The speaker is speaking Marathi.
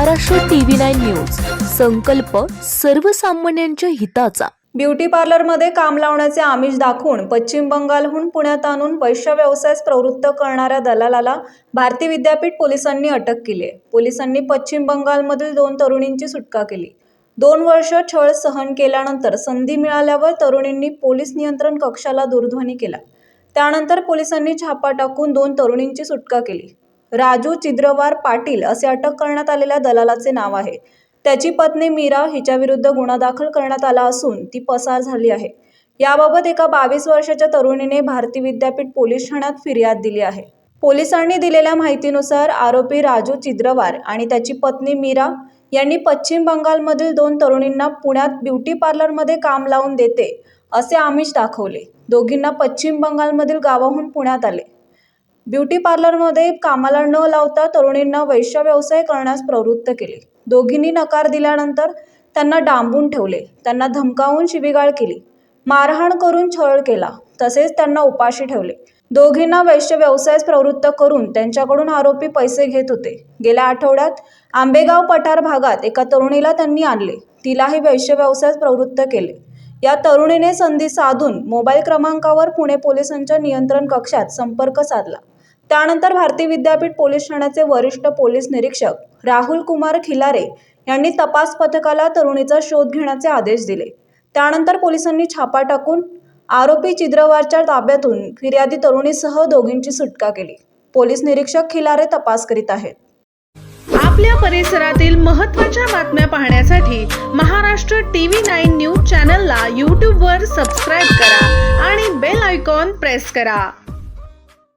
Maharashtra TV nine news. संकल्प सर्वसामान्यांच्या हिताचा. ब्युटी पार्लरमध्ये काम लावण्याचे आमिष दाखवून पश्चिम बंगालहून पुण्यात आणून वैश्य व्यवसायास प्रवृत्त करणाऱ्या दलालाला भारतीय विद्यापीठ पोलिसांनी अटक केली आहे. पोलिसांनी पश्चिम बंगालमधील दोन तरुणींची सुटका केली. दोन वर्ष छळ सहन केल्यानंतर संधी मिळाल्यावर तरुणींनी पोलीस नियंत्रण कक्षाला दूरध्वनी केला. त्यानंतर पोलिसांनी छापा टाकून दोन तरुणींची सुटका केली. राजू चिद्रवार पाटील असे अटक करण्यात आलेल्या दलालाचे नाव आहे. त्याची पत्नी मीरा हिच्याविरुद्ध गुन्हा दाखल करण्यात आला असून ती पसार झाली आहे. याबाबत एका बावीस वर्षाच्या तरुणीने भारती विद्यापीठ पोलीस ठाण्यात फिर्याद दिली आहे. पोलिसांनी दिलेल्या माहितीनुसार आरोपी राजू चिद्रवार आणि त्याची पत्नी मीरा यांनी पश्चिम बंगालमधील दोन तरुणींना पुण्यात ब्युटी पार्लरमध्ये काम लावून देते असे आमिष दाखवले. दोघींना पश्चिम बंगालमधील गावाहून पुण्यात आले. ब्युटी पार्लरमध्ये कामाला न लावता तरुणींना वैश्य व्यवसाय करण्यास प्रवृत्त केले. दोघींनी नकार दिल्यानंतर त्यांना डांबून ठेवले. त्यांना धमकावून शिबिगाळ केली. मारहाण करून छळ केला. तसेच त्यांना उपाशी ठेवले. दोघींना वैश्य व्यवसायास प्रवृत्त करून त्यांच्याकडून आरोपी पैसे घेत होते. गेल्या आठवड्यात आंबेगाव पठार भागात एका तरुणीला त्यांनी आणले. तिलाही वैश्य व्यवसायास प्रवृत्त केले. या तरुणीने संधी साधून मोबाईल क्रमांकावर पुणे पोलिसांच्या नियंत्रण कक्षात संपर्क साधला. त्यानंतर भारतीय विद्यापीठ पोलीस ठाण्याचे वरिष्ठ पोलीस निरीक्षक राहुल कुमार खिलारे यांनी तपास पथकाला तरुणीचा शोध घेण्याचे आदेश दिले. त्यानंतर पोलिसांनी छापा टाकून आरोपी चिद्रवारच्या ताब्यातून फिर्यादी तरुणीसह दोघींची सुटका केली. पोलीस निरीक्षक खिलारे तपास करीत आहेत. आपल्या परिसरातील महत्त्वाच्या बातम्या पाहण्यासाठी महाराष्ट्र टीव्ही नाईन न्यूज चॅनलला यूट्यूबवर सबस्क्राईब करा आणि बेल आयकॉन प्रेस करा.